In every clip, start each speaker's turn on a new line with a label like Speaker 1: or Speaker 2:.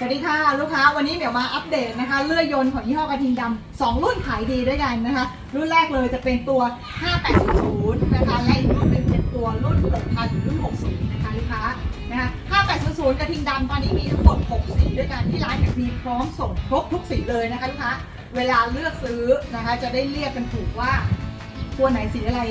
Speaker 1: สวัสดีค่ะลูกค้าวันนี้เดี๋ยวมาอัปเดตนะคะเลื่อยยนต์ของยี่ห้อกระทิงดำสองรุ่นขายดีด้วยกันนะคะ รุ่นแรกเลยจะเป็นตัว 5800 นะคะและอีกรุ่นหนึ่งเป็นตัวรุ่น6,000หรือรุ่น 60 นะคะลูกค้านะคะ5800 กระทิงดำตอนนี้มีทั้งหมด 6 สีด้วยกันที่ร้านมีพร้อมส่งครบทุกสีเลยนะคะลูกค้าเวลาเลือกซื้อนะคะจะได้เรียกกันถูกว่าตัวไหนสีอะไร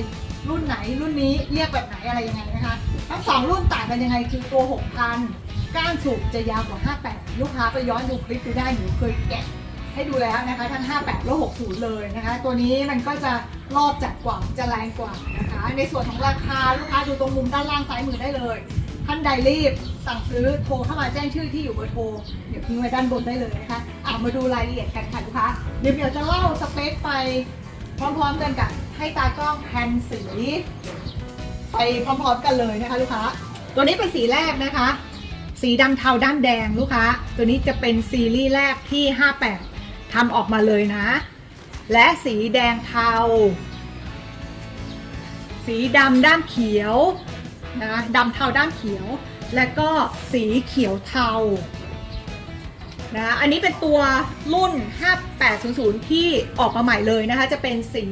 Speaker 1: รุ่นไหนรุ่นนี้เรียกแบบไหนอะไรยังไงนะคะทั้งสองรุ่นต่างกันยังไงคือตัว 6,000 ก้านสูบจะยาวกว่า 58 ลูกค้าไปย้อนดูคลิปดูได้หนูเคยแกะให้ดูแล้วนะคะทั้ง 58 และ 60 เลยนะคะ ตัวนี้มันก็จะรอบจัดกว่าจะแรงกว่านะคะ ในส่วนของราคาลูกค้าดูตรงมุมด้านล่างซ้ายมือได้เลยท่านใดรีบสั่งซื้อโทรเข้ามาแจ้งชื่อที่อยู่เบอร์โทรเดี๋ยวทิ้งไว้ด้านบนได้เลยนะคะอะมาดูรายละเอียดกันค่ะลูกค้าเดี๋ยวเดี๋ยวจะเล่าสเปคไปพร้อมๆกันกับให้ตากล้องแทนสี ไปพร้อมๆกันเลยนะคะลูกค้า ตัวนี้เป็นสีแรกนะคะ สีดำเทาด้านแดงลูกค้า ตัวนี้จะเป็นซีรีส์แรกที่ 58ทำออกมาเลยนะ และสีแดงเทา สีดำด้านเขียวนะคะดำเทาด้านเขียว และก็สีเขียวเทานะอันนี้เป็นตัวรุ่น 5800 ที่ออกมาใหม่เลยนะคะ จะเป็นสี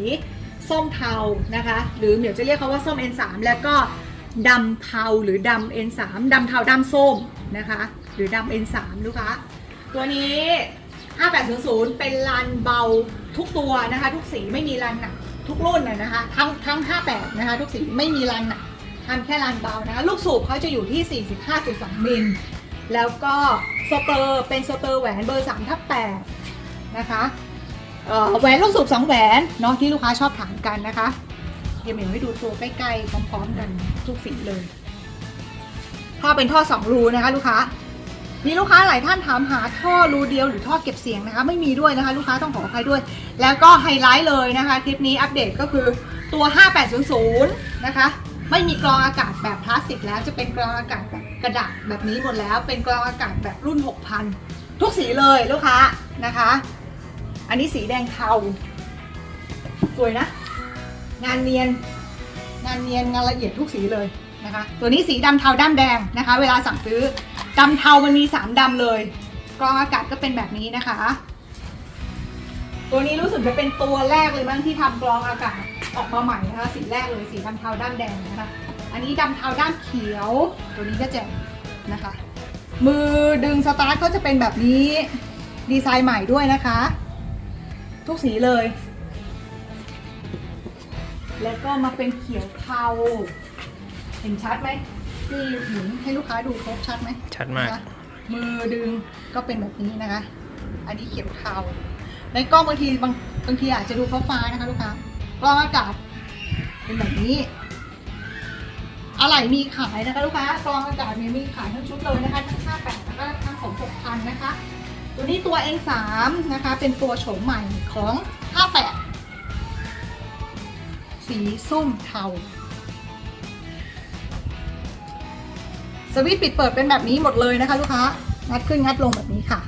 Speaker 1: ส้มเทานะคะ หรือเหมียวจะเรียกเขาว่าส้ม N3 แล้วก็ ดำเทาหรือดำ N3 ดำเทาดำส้มนะคะ หรือดำ N3 ลูกค้าตัวนี้ 5800 เป็นลานเบาทุกตัวนะคะ ทุกสีไม่มีลานหนักทุกรุ่นนะนะคะ ทั้งทั้ง 58 นะคะ ทุกสีไม่มีลานหนักทำแค่ลานเบานะคะ ลูกสูบเขาจะอยู่ที่ 45.2 มิลแล้วก็สเตอร์เป็นสเตอร์แหวนเบอร์3ทับ8นะคะแหวนลูกสูบ2แหวนเนาะที่ลูกค้าชอบถามกันนะคะ เดี๋ยวเหมียวให้ดูตัวใกล้ๆพร้อมๆกันทุกสีเลยท่อเป็นท่อ2รูนะคะ ลูกค้ามีลูกค้าหลายท่านถามหาท่อรูเดียวหรือท่อเก็บเสียงนะคะ ไม่มีด้วยนะคะ ลูกค้าต้องขออภัยด้วย แล้วก็ไฮไลท์เลยนะคะ คลิปนี้อัปเดตก็คือตัว 5800 นะคะ ไม่มีกรองอากาศแบบพลาสติกแล้วจะเป็นกรองอากาศแบบกระดาษแบบนี้หมดแล้ว เป็นกรองอากาศแบบรุ่น 6,000 ทุกสีเลยลูกค้านะคะ อันนี้สีแดงเทาสวยนะ งานเนียน งานเนียนงานละเอียดทุกสีเลยนะคะ ตัวนี้สีดำเทาด้านแดงนะคะ เวลาสั่งซื้อดำเทามันมีสามดำเลยกรองอากาศก็เป็นแบบนี้นะคะ ตัวนี้รู้สึกจะเป็นตัวแรกเลยมั้งที่ทำกรองอากาศออกมาใหม่นะคะสีแรกเลยสีดำเทาด้านแดงนะคะ อันนี้ดำเทาด้านเขียว ตัวนี้ก็แจ่มนะคะ มือดึงสตาร์ทก็จะเป็นแบบนี้ดีไซน์ใหม่ด้วยนะคะ ทุกสีเลย แล้วก็มาเป็นเขียวเทา เห็นชัดไหมที่หมุนให้ลูกค้าดูครบชัดไหม
Speaker 2: ชัดมาก
Speaker 1: นะคะมือดึงก็เป็นแบบนี้นะคะ อันนี้เขียวเทา ในกล้องบางทีบางบางทีอาจจะดูฟ้าฟ้าๆนะคะลูกค้ากล้องอากาศเป็นแบบนี้ อะไรมีขายนะคะลูกค้ากรองอากาศมีมีขายทั้งชุดเลยนะคะทั้ง58แล้วก็ทั้งของ6,000นะคะ ตัวนี้ตัว N3 นะคะ เป็นตัวโฉมใหม่ของ58 สีส้มเทา สวิตช์ปิดเปิดเป็นแบบนี้หมดเลยนะคะลูกค้า งัดขึ้นงัดลงแบบนี้ค่ะ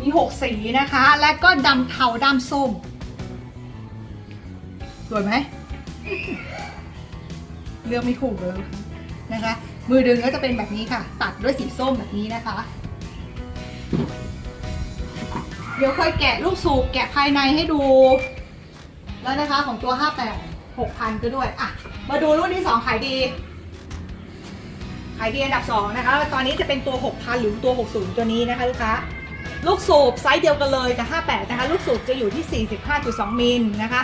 Speaker 1: มีหกสีนะคะ และก็ดำเทาดำส้ม สวยไหม เลือกไม่ถูกเลยนะคะ มือดึงก็จะเป็นแบบนี้ค่ะ ตัดด้วยสีส้มแบบนี้นะคะ เดี๋ยวค่อยแกะลูกสูบแกะภายในให้ดู แล้วนะคะของตัว 58 6,000ก็ด้วยอะมาดูรุ่นที่ 2 ขายดี ขายดีอันดับ 2 นะคะ ตอนนี้จะเป็นตัว 6,000 หรือตัว 60 ตัวนี้นะคะลูกค้าลูกสูบไซส์เดียวกันเลยกับ 58 นะคะ ลูกสูบจะอยู่ที่ 45.2 มิลนะคะ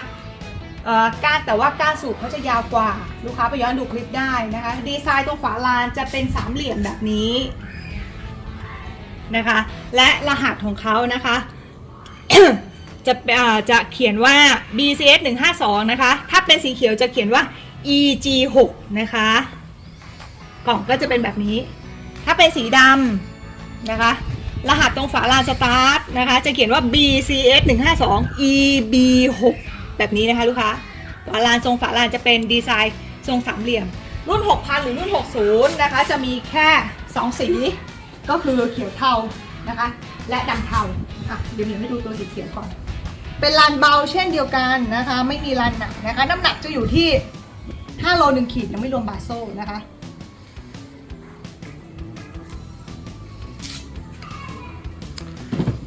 Speaker 1: เออก้านแต่ว่าก้านสูบเขาจะยาวกว่า ลูกค้าไปย้อนดูคลิปได้นะคะ ดีไซน์ตรงฝาลานจะเป็นสามเหลี่ยมแบบนี้นะคะ และรหัสของเขานะคะ จะจะเขียนว่า BCS 152นะคะ ถ้าเป็นสีเขียวจะเขียนว่า EG 6นะคะ กล่องก็จะเป็นแบบนี้ ถ้าเป็นสีดำนะคะ รหัสตรงฝาลานสตาร์ทนะคะ จะเขียนว่า BCS 152 EB 6แบบนี้นะคะลูกค้า ฝาลานทรงฝาลานจะเป็นดีไซน์ทรงสามเหลี่ยม รุ่น 6,000 หรือรุ่น 60 นะคะ จะมีแค่ 2 สี ก็คือเขียวเทา นะคะ และดำเทาอะเดี๋ยวหนูให้ดูตัวสีเขียวก่อน เป็นลานเบาเช่นเดียวกันนะคะ ไม่มีลานหนักนะคะ น้ำหนักจะอยู่ที่5โล1ขีดยังไม่รวมบาโซ่นะคะ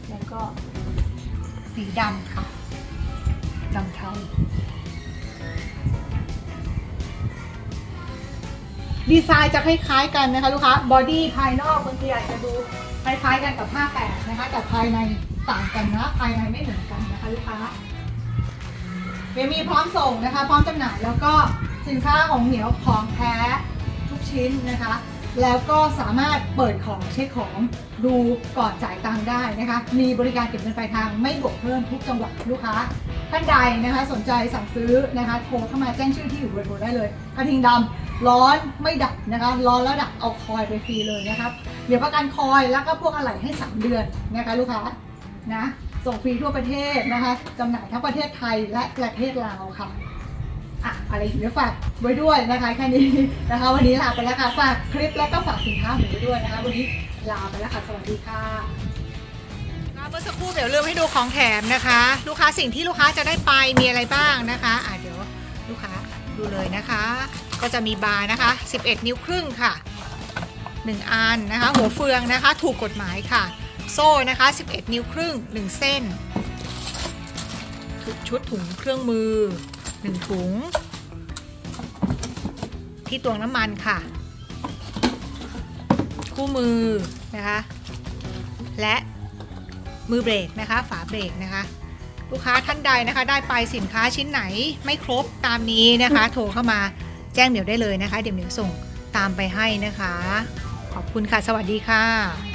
Speaker 1: แล้วก็สีดำค่ะดำเทาดีไซน์จะคล้ายๆกันนะคะลูกค้าบอดี้ภายนอกบางทีอาจจะดู คล้ายๆกันกับ 58 นะคะ แต่ภายในต่างกันนะ ภายในไม่เหมือนกันนะคะลูกค้าเบมีพร้อมส่งนะคะ พร้อมจำหน่ายแล้วก็สินค้าของเหนียวของแท้ทุกชิ้นนะคะ แล้วก็สามารถเปิดของเช็คของดูก่อนจ่ายตังค์ได้นะคะ มีบริการเก็บเงินปลายทางไม่บวกเพิ่มทุกจังหวัดลูกค้าท่านใดนะคะ สนใจสั่งซื้อนะคะโทรเข้ามาแจ้งชื่อที่อยู่เบอร์โทรได้เลยกระทิงดำ ร้อนไม่ดับนะคะ ร้อนแล้วดับเอาคอยไปฟรีเลยนะครับ เดี๋ยวประกันคอยแล้วก็พวกอะไหล่ให้ 3 เดือนนะคะลูกค้านะส่งฟรีทั่วประเทศนะคะจำหน่ายทั้งประเทศไทยและประเทศลาวค่ะอะอะไรอีกเดี๋ยวฝากไว้ด้วยนะคะแค่นี้นะคะ วันนี้ลาไปแล้วค่ะฝากคลิปแล้วก็ฝากสินค้าผมไว้ด้วยนะคะ วันนี้ลาไปแล้วค่ะ สวัสดีค่ะเมื่อสักครู่เดี๋ยวลืมให้ดูของแถมนะคะ ลูกค้าสิ่งที่ลูกค้าจะได้ไปมีอะไรบ้างนะคะอะเดี๋ยวลูกค้า ดูเลยนะคะ ก็จะมีบาร์นะคะ 11 นิ้วครึ่งค่ะ 1 อันนะคะ หัวเฟืองนะคะ ถูกกฎหมายค่ะ โซ่นะคะ 11 นิ้วครึ่ง 1 เส้น ชุดถุงเครื่องมือ 1 ถุง ที่ตวงน้ำมันค่ะ คู่มือนะคะ และมือเบรกนะคะ ฝาเบรกนะคะ ลูกค้าท่านใดนะคะ ได้ไปสินค้าชิ้นไหนไม่ครบตามนี้นะคะ โทรเข้ามาแจ้งเดี๋ยวได้เลยนะคะ เดี๋ยวเดี๋ยวส่งตามไปให้นะคะ ขอบคุณค่ะ สวัสดีค่ะ